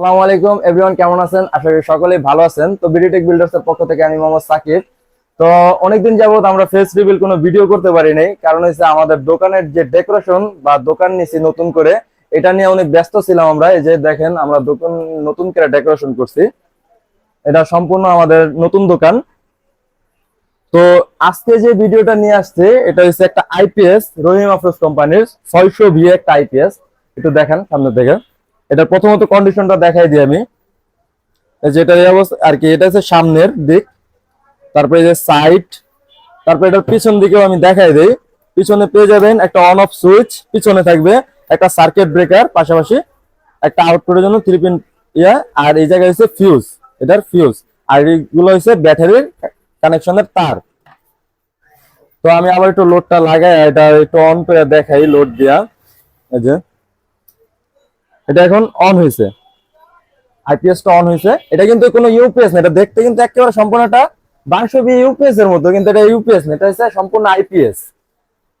সালামু আলাইকুম এভরিওয়ান কেমন আছেন? আশা করি সকলেই ভালো আছেন। তো বিডিটেক বিল্ডার্স এর পক্ষ থেকে আমি মোহাম্মদ সাকিব। তো অনেকদিন যাবত আমরা ফেস রিভিল কোনো ভিডিও করতে পারি নাই। কারণ হচ্ছে আমাদের দোকানের যে ডেকোরেশন বা দোকান নিছি নতুন করে, এটা নিয়ে অনেক ব্যস্ত ছিলাম আমরা। এই যে দেখেন, আমরা দোকান নতুন করে ডেকোরেশন করছি। এটা সম্পূর্ণ আমাদের নতুন দোকান। তো আজকে যে ভিডিওটা নিয়ে আসছে, এটা হচ্ছে একটা আইপিএস রহিম আফরোজ কোম্পানির ছয়শো ভি একটা আইপিএস একটু দেখেন, সামনে থেকে এটা প্রথমত কন্ডিশনটা দেখাই দিই আমি। যেটা অবস্থা, আর কি, এটা হচ্ছে সামনের দিক। তারপরে যে সাইড তারপরে এটার পিছন দিকেও আমি দেখাই দিই। পিছনে পেয়ে যাবেন একটা অন অফ সুইচ পিছনে থাকবে একটা সার্কিট ব্রেকার পাশাপাশি একটা আউটপুটের জন্য থ্রি পিন ইয়া, আর এই জায়গায় হচ্ছে ফিউজ এটার ফিউজ আর এইগুলো হচ্ছে ব্যাটারির কানেকশনের তার। তো আমি আবার একটু লোডটা লাগাই এটা একটু অন করে দেখাই লোড দিয়া। এই যে। এটা এখন অন হয়েছে। আইপিএসটা অন হয়েছে। এটা কিন্তু কোনো ইউপিএস না, এটা দেখতে কিন্তু একেবারে সম্পূর্ণ একটা বাংশবি ইউপিএস এর মতো, কিন্তু এটা ইউপিএস না, এটা হচ্ছে সম্পূর্ণ আইপিএস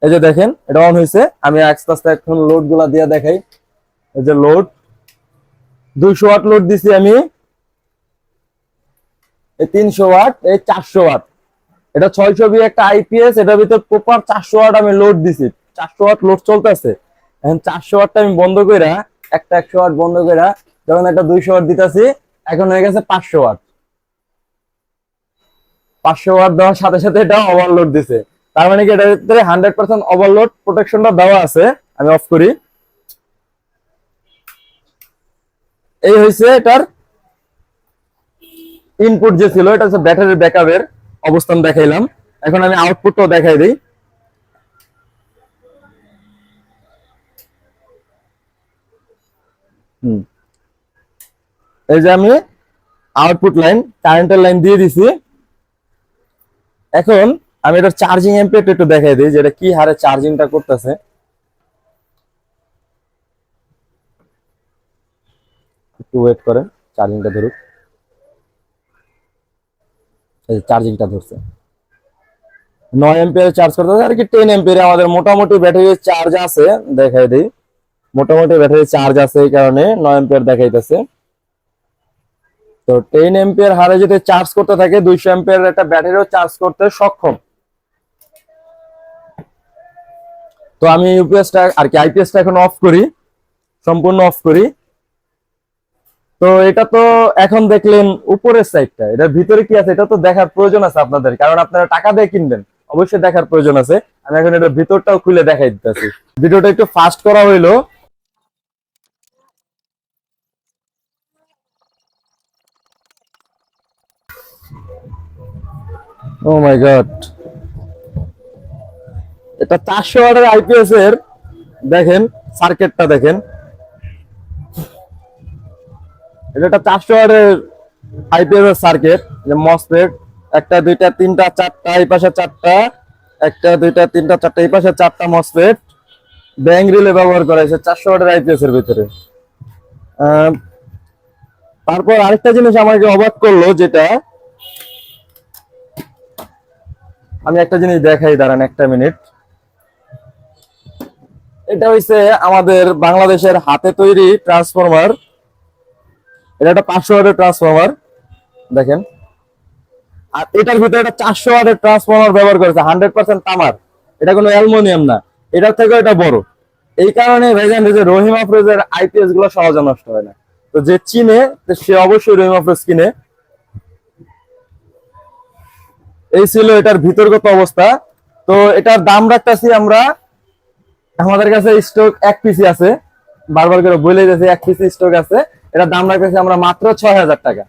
এই যে দেখেন, এটা অন হয়েছে। আমি আস্তে আস্তে এখন লোডগুলা দিয়ে দেখাই। এই যে লোড দুইশো ওয়াট লোড দিছি আমি। এই তিনশো ওয়াট এই চারশো ওয়াট এটা ছয়শো বি একটা আইপিএস এটার ভিতর প্রপার চারশো ওয়াট আমি লোড দিছি। চারশো ওয়াট লোড চলতেছে। এখন চারশো ওয়াটটা আমি বন্ধ কইরা একটা একশো ওয়াট বন্ধ কইরা যখন একটা দুইশো ওয়াট দিতেছি, এখন হয়ে গেছে পাঁচশো ওয়াট। পাঁচশো ওয়াট দেওয়ার সাথে সাথে এটা ওভারলোড দিছে। তার মানে কি, এটার ভিতরে হান্ড্রেড পার্সেন্ট ওভারলোড প্রোটেকশনটা দেওয়া আছে, আমি অফ করি। এই হয়েছে এটার ইনপুট যে ছিল, এটা হচ্ছে ব্যাটারির ব্যাকআপের অবস্থান দেখাইলাম। এখন আমি আউটপুটটাও দেখাই দিই। এই যে আমি আউটপুট লাইন কারেন্টের লাইন দিয়ে দিছি। এখন আমি এটার চার্জিং এম্পিয়ারটা একটু দেখাই দিই যে এটা কি হারে চার্জিংটা করতেছে। একটু ওয়েট করেন চার্জিংটা ধরুক। এই চার্জিংটা ধরছে। নয় এম্পিয়ার চার্জ করতে আর কি টেন এম্পিয়ার আমাদের মোটামুটি ব্যাটারির চার্জ আছে, দেখাই দিই। মোটামুটি ব্যাটারি চার্জ আছে এই কারণে নয় এম্পিয়ার দেখাইতেছে। তো টেন এম্পিয়ার হারে যদি চার্জ করতে থাকে, দুইশো এম্পিয়ার একটা ব্যাটারিও চার্জ করতে সক্ষম। তো আমি ইউপিএসটা আর কি আইপিএসটা এখন অফ করি, সম্পূর্ণ অফ করি। তো এটা তো এখন দেখলেন উপরের সাইডটা এটার ভিতরে কি আছে এটা তো দেখার প্রয়োজন আছে আপনাদের, কারণ আপনারা টাকা দিয়ে কিনবেন, অবশ্যই দেখার প্রয়োজন আছে। আমি এখন এটার ভিতরটাও খুলে দেখাই দিতেছি ভিডিওটা একটু ফাস্ট করা হইল ও মাই গড এটা চারশো ওয়াটের আইপিএস এর, দেখেন সার্কিটটা দেখেন। এটা একটা চারশো ওয়াটের আইপিএস এর সার্কিট যে মসফেট একটা, দুইটা, তিনটা, চারটা, এই পাশে চারটা। একটা, দুইটা, তিনটা, চারটা, এই পাশে চারটা মসফেট ব্যাং রিলে ব্যবহার করা হয়েছে চারশো ওয়াটের আইপিএস এর ভিতরে। তারপর আরেকটা জিনিস আমাকে অবাক করল, যেটা আমি একটা জিনিস দেখাই, দাঁড়ান একটা মিনিট। এটা হইছে আমাদের বাংলাদেশের হাতে তৈরি ট্রান্সফরমার এটা একটা পাঁচশো ওয়াটের ট্রান্সফরমার দেখেন। আর এটার ভিতরে একটা চারশো ওয়াটের ট্রান্সফরমার ব্যবহার করেছে হান্ড্রেড পার্সেন্ট তামার। এটা কোনো অ্যালুমিনিয়াম না, এটার থেকেও এটা বড়। এই কারণে ভাইজান যে রহিম আফরোজের আইপিএসগুলো সহজে নষ্ট হয় না। তো যে চিনে, সে অবশ্যই রহিম আফরোজ কিনে। এই ছিল এটার ভিতরগত অবস্থা। তো এটার দাম রাখতেছি আমরা, আমাদের কাছে স্টক এক পিসি আছে। বারবার করে বলে যাচ্ছে এক পিসি স্টক আছে। এটার দাম রাখতেছি আমরা মাত্র ছয় হাজার টাকা।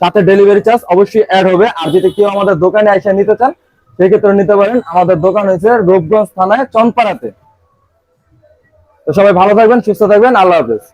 সাথে ডেলিভারি চার্জ অবশ্যই অ্যাড হবে। আর যদি কেউ আমাদের দোকানে এসে নিতে চান, সেক্ষেত্রে নিতে পারেন। আমাদের দোকান হয়েছে রূপগঞ্জ থানায় চনপাড়াতে। তো সবাই ভালো থাকবেন, সুস্থ থাকবেন। আল্লাহ হাফেজ।